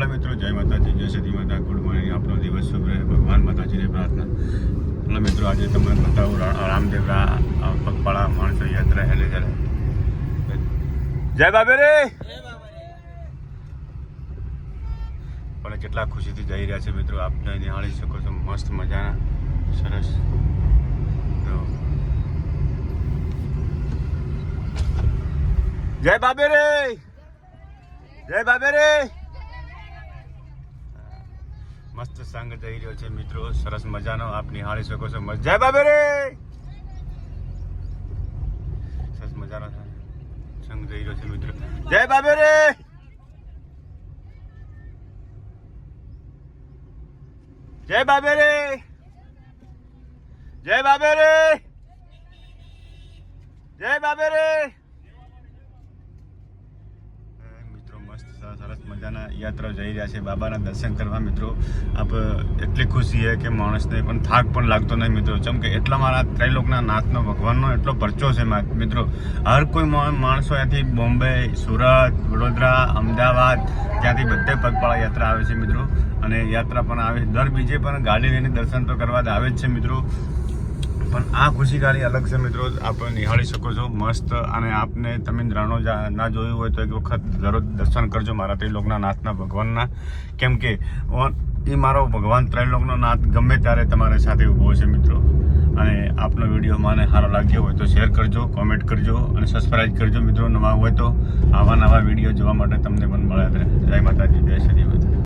Hello મિત્રો, જય માતાજી, જય સતી માતા, ગુડ મોર્નિંગ આપણો દિવસ શુભ રહે, ભગવાન માતાજીને પ્રાર્થના. હેલો મિત્રો, આજે તમને બતાવું રામદેવ પગપાળા માણસો યાત્રા હેલે ચાલે જય બાબે રે પણ કેટલા ખુશીથી જઈ રહ્યા છે મિત્રો, આપને નિહાળી શકો છો, મસ્ત મજાના, સરસ. તો, જય બાબે રે જય બાબે રે મસ્ત સંગ જઈ રહ્યો છે, મિત્રો. સરસ મજાનો. આપ નિહાળી શકો છો. જય બાબે રે સરસ મજાનો સંગ જઈ રહ્યો છે, મિત્રો. જય બાબે રે જય બાબે રે જય બાબે રે જય બાબે રે મિત્રો મસ્ત સરસ મજાના યાત્રા જઈ રહ્યા છે. બાબાના દર્શન કરવા મિત્રો આપ એટલી ખુશી છે કે માણસને પણ થાક પણ લાગતો નહીં મિત્રો. ચમ કે એટલા મારા ત્રૈલોકના નાથનો ભગવાનનો એટલો પરચો છે મિત્રો. હર કોઈ માણસો અહીંયાથી બોમ્બે, સુરત, વડોદરા, અમદાવાદ ત્યાંથી બધે પગપાળા યાત્રા આવે છે મિત્રો. અને યાત્રા પણ આવે. દર બીજે પણ ગાડી લઈને દર્શન તો કરવા જ આવે જ છે મિત્રો. પણ આ ખુશી ગાડી અલગ છે મિત્રો, આપ નિહાળી શકો છો. મસ્ત અને આપને તમે રાણો ના જોયું હોય તો એક વખત દરરોજ દર્શન કરજો મારા ત્રિલોકના નાથના ભગવાનના. કેમ કે એ મારો ભગવાન ત્રિલોકનો નાથ ગમે ત્યારે તમારી સાથે ઊભો છે મિત્રો. અને આપનો વીડિયો મને સારો લાગ્યો હોય તો શેર કરજો કોમેન્ટ કરજો અને સબસ્ક્રાઈબ કરજો મિત્રો. નવા હોય તો આવા નવા વીડિયો જોવા માટે તમને પણ રહે. જય માતાજી, જય માતા